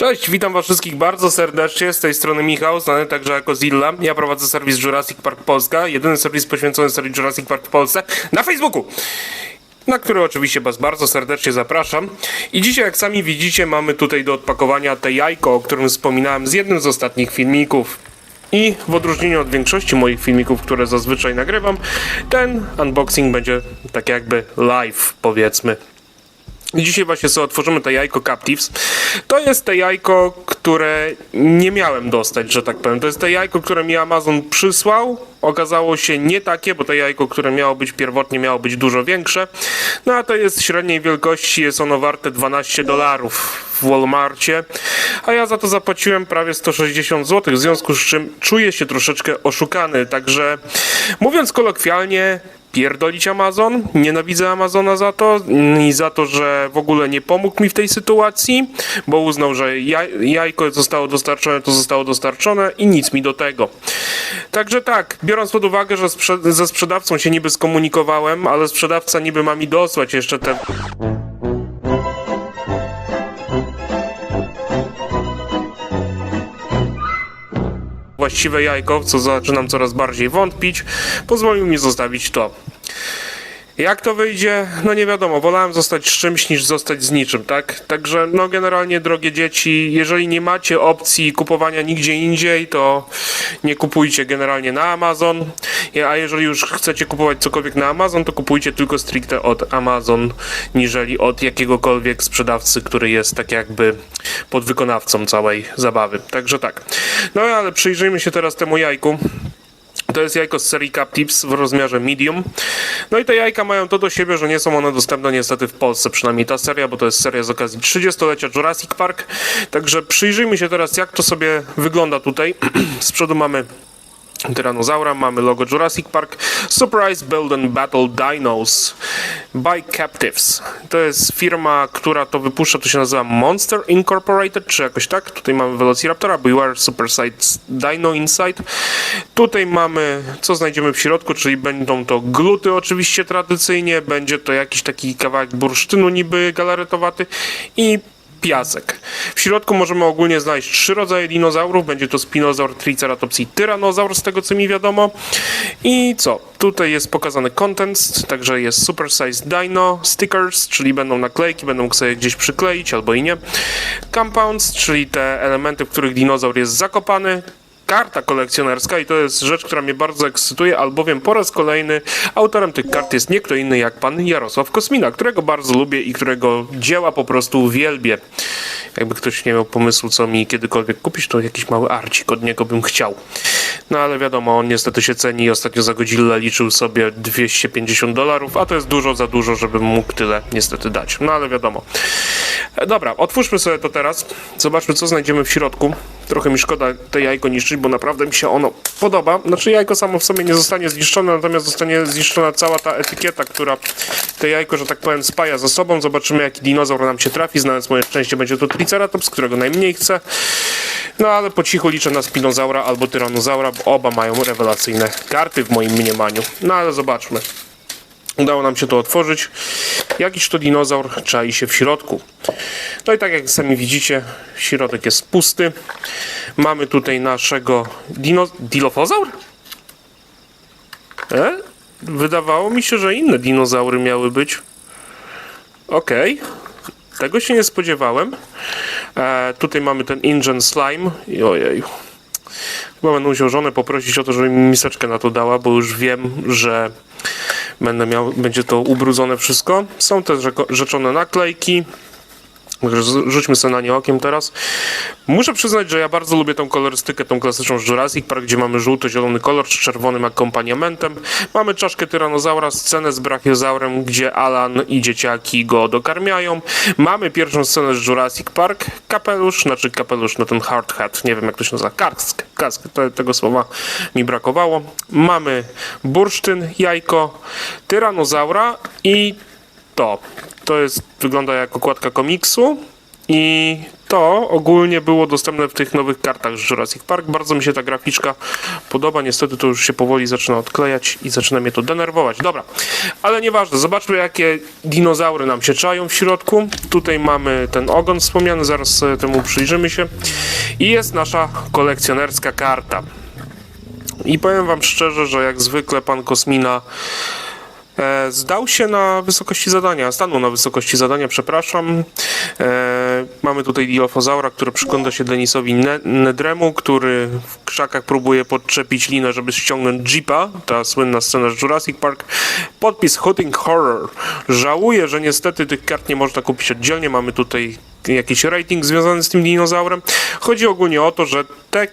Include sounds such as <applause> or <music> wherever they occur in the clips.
Cześć, witam was wszystkich bardzo serdecznie, z tej strony Michał, znany także jako Zilla. Ja prowadzę serwis Jurassic Park Polska, jedyny serwis poświęcony serii Jurassic Park w Polsce na Facebooku. Na który oczywiście Was bardzo serdecznie zapraszam. I dzisiaj, jak sami widzicie, mamy tutaj do odpakowania te jajko, o którym wspominałem z jednym z ostatnich filmików. I w odróżnieniu od większości moich filmików, które zazwyczaj nagrywam, ten unboxing będzie tak jakby live, powiedzmy. Dzisiaj właśnie sobie otworzymy to jajko Captives. To jest te jajko, które nie miałem dostać, że tak powiem. To jest te jajko, które mi Amazon przysłał. Okazało się nie takie, bo to jajko, które miało być pierwotnie, miało być dużo większe. No a to jest średniej wielkości, jest ono warte 12 dolarów w Walmartie, a ja za to zapłaciłem prawie 160 zł, w związku z czym czuję się troszeczkę oszukany. Także mówiąc kolokwialnie, pierdolić Amazon. Nienawidzę Amazona za to i za to, że w ogóle nie pomógł mi w tej sytuacji, bo uznał, że jaj, jajko zostało dostarczone, to zostało dostarczone i nic mi do tego. Także tak, biorąc pod uwagę, że sprze- ze sprzedawcą się niby skomunikowałem, ale sprzedawca niby ma mi dosłać jeszcze te właściwe jajko, w co zaczynam coraz bardziej wątpić, pozwolił mi zostawić to. Jak to wyjdzie? No nie wiadomo, wolałem zostać z czymś niż zostać z niczym, tak? Także no generalnie drogie dzieci, jeżeli nie macie opcji kupowania nigdzie indziej, to nie kupujcie generalnie na Amazon, a jeżeli już chcecie kupować cokolwiek na Amazon, to kupujcie tylko stricte od Amazon, niżeli od jakiegokolwiek sprzedawcy, który jest tak jakby podwykonawcą całej zabawy. Także tak. No ale przyjrzyjmy się teraz temu jajku. To jest jajko z serii Captives w rozmiarze medium. No i te jajka mają to do siebie, że nie są one dostępne niestety w Polsce, przynajmniej ta seria, bo to jest seria z okazji 30-lecia Jurassic Park. Także przyjrzyjmy się teraz, jak to sobie wygląda tutaj. <clears throat> z przodu mamy Tyranozaura, mamy logo Jurassic Park, Surprise Build and Battle Dinos by Captives. To jest firma, która to wypuszcza, to się nazywa Monster Incorporated, czy jakoś tak. Tutaj mamy Velociraptora, Beware Super Size Dino Inside. Tutaj mamy, co znajdziemy w środku, czyli będą to gluty oczywiście tradycyjnie, będzie to jakiś taki kawałek bursztynu niby galaretowaty i piasek. W środku możemy ogólnie znaleźć trzy rodzaje dinozaurów. Będzie to spinozaur, triceratops i tyranozaur, z tego co mi wiadomo. I co? Tutaj jest pokazany content, także jest super size dino, stickers, czyli będą naklejki, będą mógł sobie gdzieś przykleić albo i nie. Compounds, czyli te elementy, w których dinozaur jest zakopany karta kolekcjonerska i to jest rzecz, która mnie bardzo ekscytuje, albowiem po raz kolejny autorem tych kart jest nie kto inny jak pan Jarosław Kosmina, którego bardzo lubię i którego dzieła po prostu uwielbię. Jakby ktoś nie miał pomysłu, co mi kiedykolwiek kupić, to jakiś mały arcik od niego bym chciał. No ale wiadomo, on niestety się ceni i ostatnio za Godzilla liczył sobie 250 dolarów, a to jest dużo za dużo, żebym mógł tyle niestety dać. No ale wiadomo. E, Dobra, otwórzmy sobie to teraz. Zobaczmy, co znajdziemy w środku. Trochę mi szkoda te jajko niszczyć, bo naprawdę mi się ono podoba. Znaczy jajko samo w sobie nie zostanie zniszczone, natomiast zostanie zniszczona cała ta etykieta, która te jajko, że tak powiem, spaja ze sobą. Zobaczymy, jaki dinozaur nam się trafi. Znając moje szczęście, będzie to Triceratops, którego najmniej chcę. No ale po cichu liczę na Spinozaura albo Tyrannozaura, bo oba mają rewelacyjne karty w moim mniemaniu. No ale zobaczmy. Udało nam się to otworzyć. Jakiś to dinozaur czai się w środku. No i tak jak sami widzicie, środek jest pusty. Mamy tutaj naszego dino... Dilofozaur? E? Wydawało mi się, że inne dinozaury miały być. Okej. Tego się nie spodziewałem. E, tutaj mamy ten Ingen Slime. Ojej. Chyba będę musiał żonę poprosić o to, żeby mi miseczkę na to dała, bo już wiem, że będę miał, będzie to ubrudzone wszystko. Są też rzeczone naklejki. Rzućmy sobie na nie okiem teraz. Muszę przyznać, że ja bardzo lubię tą kolorystykę, tą klasyczną z Jurassic Park, gdzie mamy żółto-zielony kolor z czerwonym akompaniamentem. Mamy czaszkę tyranozaura, scenę z brachiozaurem, gdzie Alan i dzieciaki go dokarmiają. Mamy pierwszą scenę z Jurassic Park. Kapelusz, znaczy kapelusz, no ten hard hat, nie wiem jak to się nazywa, kask, kask, tego słowa mi brakowało. Mamy bursztyn, jajko, tyranozaura i to. To jest, wygląda jak okładka komiksu i to ogólnie było dostępne w tych nowych kartach Jurassic Park. Bardzo mi się ta graficzka podoba. Niestety to już się powoli zaczyna odklejać i zaczyna mnie to denerwować. Dobra, ale nieważne. Zobaczmy, jakie dinozaury nam się czają w środku. Tutaj mamy ten ogon wspomniany, zaraz temu przyjrzymy się. I jest nasza kolekcjonerska karta. I powiem wam szczerze, że jak zwykle pan Kosmina zdał się na wysokości zadania, stanął na wysokości zadania, przepraszam. E, mamy tutaj Dilophosaura, który przygląda się Denisowi ne Nedremu, który w krzakach próbuje podczepić linę, żeby ściągnąć Jeepa, ta słynna scena z Jurassic Park. Podpis Hooting Horror. Żałuję, że niestety tych kart nie można kupić oddzielnie. Mamy tutaj jakiś rating związany z tym dinozaurem. Chodzi ogólnie o to, że te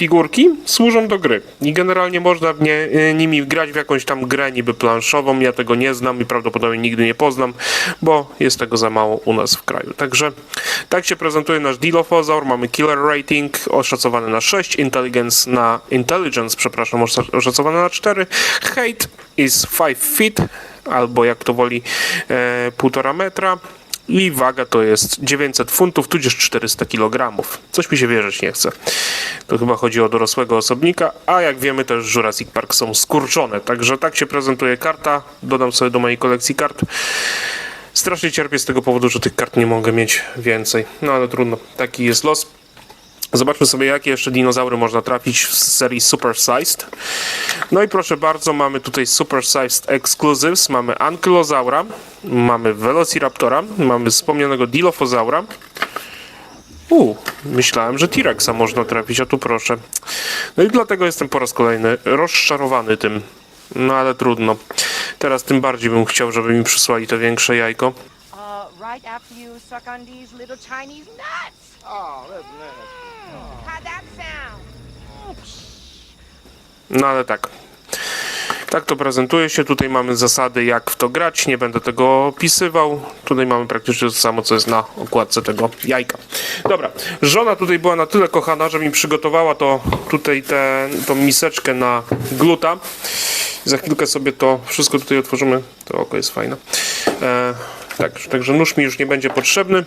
figurki służą do gry i generalnie można nie, y, nimi grać w jakąś tam grę niby planszową. Ja tego nie znam i prawdopodobnie nigdy nie poznam, bo jest tego za mało u nas w kraju. Także tak się prezentuje nasz Dilophosaur. Mamy killer rating oszacowany na 6, intelligence na intelligence, przepraszam, osza- oszacowany na 4. Hate is 5 feet albo jak to woli e, 1,5 metra. I waga to jest 900 funtów, tudzież 400 kg. Coś mi się wierzyć nie chce. To chyba chodzi o dorosłego osobnika, a jak wiemy też Jurassic Park są skurczone. Także tak się prezentuje karta. Dodam sobie do mojej kolekcji kart. Strasznie cierpię z tego powodu, że tych kart nie mogę mieć więcej. No ale trudno, taki jest los. Zobaczmy sobie, jakie jeszcze dinozaury można trafić w serii Super Sized. No i proszę bardzo, mamy tutaj Super Sized Exclusives. Mamy Ankylosaura, mamy Velociraptora, mamy wspomnianego Dilophosaura. U, myślałem, że T-Rexa można trafić, a tu proszę. No i dlatego jestem po raz kolejny rozczarowany tym. No ale trudno. Teraz tym bardziej bym chciał, żeby mi przysłali to większe jajko. Uh, right after you suck on these little Chinese nuts. Oh, listen, listen. No ale tak. Tak to prezentuje się. Tutaj mamy zasady, jak w to grać. Nie będę tego opisywał. Tutaj mamy praktycznie to samo, co jest na okładce tego jajka. Dobra. Żona tutaj była na tyle kochana, że mi przygotowała to tutaj tę miseczkę na gluta. Za chwilkę sobie to wszystko tutaj otworzymy. To oko jest fajne. E, tak, także nóż mi już nie będzie potrzebny.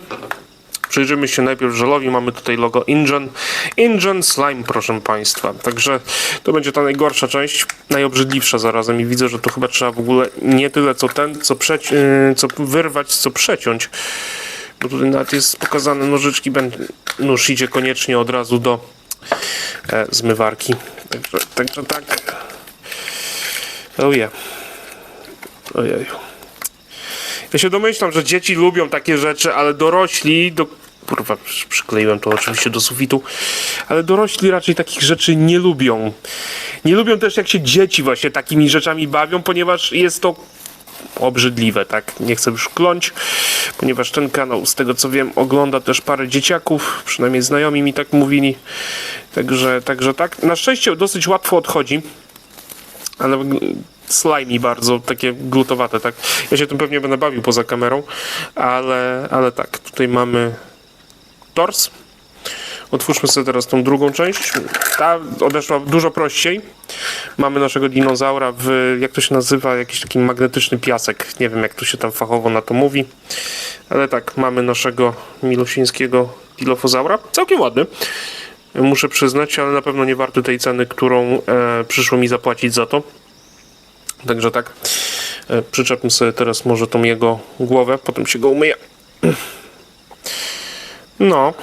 Przyjrzymy się najpierw żelowi. Mamy tutaj logo InGen. InGen Slime, proszę Państwa. Także to będzie ta najgorsza część, najobrzydliwsza zarazem. I widzę, że to chyba trzeba w ogóle nie tyle co ten, co, przeci- yy, co wyrwać, co przeciąć. Bo tutaj nawet jest pokazane nożyczki. Nóż idzie koniecznie od razu do e, zmywarki. Także, także tak. Oh yeah. Ojeju. Ja się domyślam, że dzieci lubią takie rzeczy, ale dorośli do... Kurwa, przy- przykleiłem to oczywiście do sufitu, ale dorośli raczej takich rzeczy nie lubią. Nie lubią też jak się dzieci właśnie takimi rzeczami bawią, ponieważ jest to obrzydliwe, tak? Nie chcę już kląć, ponieważ ten kanał, z tego co wiem, ogląda też parę dzieciaków, przynajmniej znajomi mi tak mówili. Także, także tak. Na szczęście dosyć łatwo odchodzi ale slimy bardzo, takie glutowate, tak. Ja się tym pewnie będę bawił poza kamerą, ale, ale tak, tutaj mamy tors. Otwórzmy sobie teraz tą drugą część. Ta odeszła dużo prościej. Mamy naszego dinozaura w, jak to się nazywa, jakiś taki magnetyczny piasek. Nie wiem, jak to się tam fachowo na to mówi. Ale tak, mamy naszego milusińskiego dilophosaura. Całkiem ładny. Muszę przyznać, ale na pewno nie warty tej ceny, którą e, przyszło mi zapłacić za to. Także tak. E, przyczepmy sobie teraz może tą jego głowę, potem się go umyję. <clears throat> No.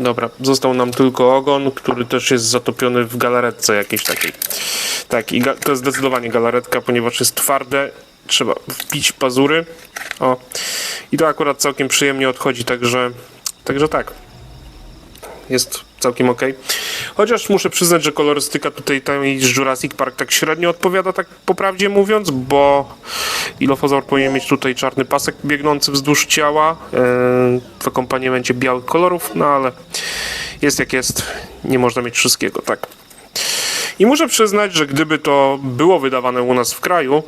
Dobra, został nam tylko ogon, który też jest zatopiony w galaretce jakiejś takiej. Tak, i ga- to jest zdecydowanie galaretka, ponieważ jest twarde. Trzeba wbić pazury. O. I to akurat całkiem przyjemnie odchodzi, także, także tak jest całkiem ok. Chociaż muszę przyznać, że kolorystyka tutaj tej Jurassic Park tak średnio odpowiada, tak po prawdzie mówiąc, bo Dilophosaur powinien mieć tutaj czarny pasek biegnący wzdłuż ciała yy, w akompaniamencie białych kolorów, no ale jest jak jest, nie można mieć wszystkiego, tak. I muszę przyznać, że gdyby to było wydawane u nas w kraju,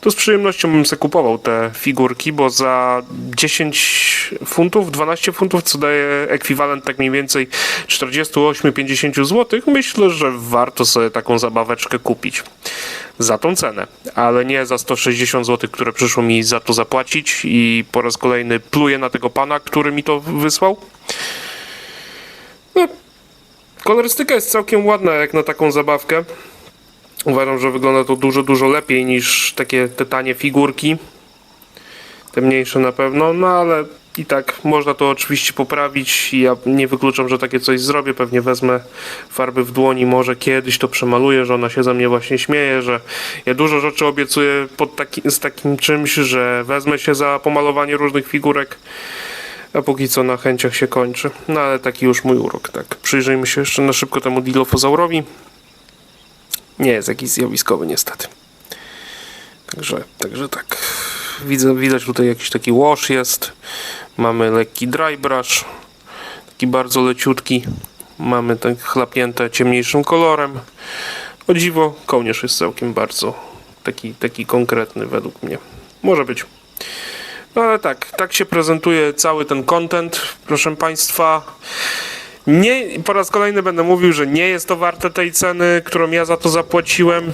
to z przyjemnością bym sobie kupował te figurki, bo za 10 funtów, 12 funtów, co daje ekwiwalent tak mniej więcej 48-50 zł, myślę, że warto sobie taką zabaweczkę kupić za tą cenę, ale nie za 160 zł, które przyszło mi za to zapłacić i po raz kolejny pluję na tego pana, który mi to wysłał. No, kolorystyka jest całkiem ładna jak na taką zabawkę. Uważam, że wygląda to dużo, dużo lepiej niż takie te tanie figurki. Te mniejsze na pewno, no ale i tak można to oczywiście poprawić ja nie wykluczam, że takie coś zrobię. Pewnie wezmę farby w dłoni, może kiedyś to przemaluję, że ona się ze mnie właśnie śmieje, że ja dużo rzeczy obiecuję pod taki, z takim czymś, że wezmę się za pomalowanie różnych figurek. A póki co na chęciach się kończy. No ale taki już mój urok, tak. Przyjrzyjmy się jeszcze na szybko temu Dilophosaurowii. Nie jest jakiś zjawiskowy niestety. Także, także tak. Widzę, widać tutaj jakiś taki wash jest. Mamy lekki dry brush. Taki bardzo leciutki. Mamy tak chlapięte ciemniejszym kolorem. O dziwo, kołnierz jest całkiem bardzo taki, taki konkretny według mnie. Może być. No ale tak, tak się prezentuje cały ten content, proszę Państwa. Nie, po raz kolejny będę mówił, że nie jest to warte tej ceny, którą ja za to zapłaciłem.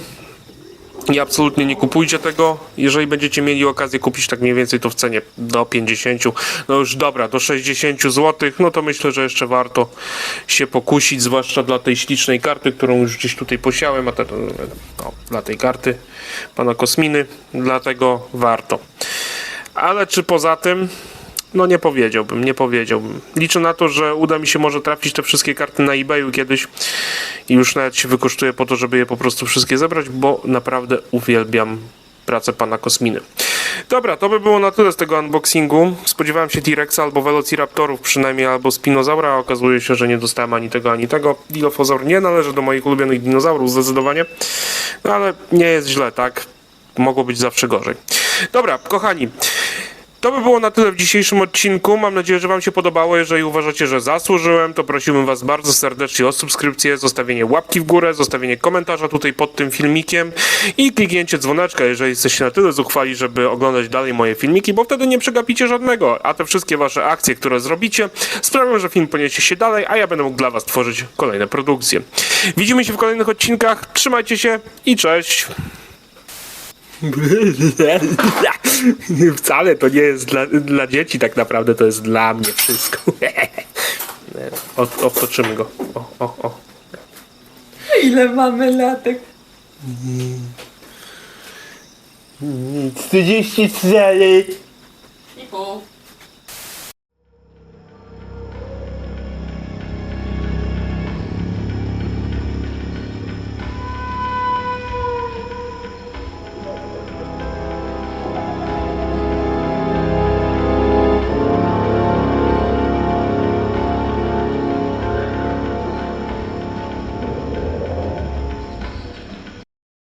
I absolutnie nie kupujcie tego. Jeżeli będziecie mieli okazję kupić tak mniej więcej to w cenie do 50, no już dobra, do 60 zł, no to myślę, że jeszcze warto się pokusić, zwłaszcza dla tej ślicznej karty, którą już gdzieś tutaj posiałem, a te, no, dla tej karty pana Kosminy, dlatego warto. Ale czy poza tym? No nie powiedziałbym, nie powiedziałbym. Liczę na to, że uda mi się może trafić te wszystkie karty na eBayu kiedyś i już nawet się wykosztuję po to, żeby je po prostu wszystkie zebrać, bo naprawdę uwielbiam pracę pana Kosminy. Dobra, to by było na tyle z tego unboxingu. Spodziewałem się T-Rexa albo Velociraptorów przynajmniej, albo Spinozaura, a okazuje się, że nie dostałem ani tego, ani tego. Dilophosaur nie należy do moich ulubionych dinozaurów zdecydowanie, no ale nie jest źle, tak? Mogło być zawsze gorzej. Dobra, kochani, to by było na tyle w dzisiejszym odcinku. Mam nadzieję, że Wam się podobało. Jeżeli uważacie, że zasłużyłem, to prosiłbym Was bardzo serdecznie o subskrypcję, zostawienie łapki w górę, zostawienie komentarza tutaj pod tym filmikiem i kliknięcie dzwoneczka, jeżeli jesteście na tyle zuchwali, żeby oglądać dalej moje filmiki, bo wtedy nie przegapicie żadnego. A te wszystkie Wasze akcje, które zrobicie, sprawią, że film poniesie się dalej, a ja będę mógł dla Was tworzyć kolejne produkcje. Widzimy się w kolejnych odcinkach. Trzymajcie się i cześć! <laughs> <laughs> Wcale to nie jest dla, dla dzieci, tak naprawdę to jest dla mnie wszystko. <laughs> O, obtoczymy go. O, o, o. Ile mamy latek? 34 I pół.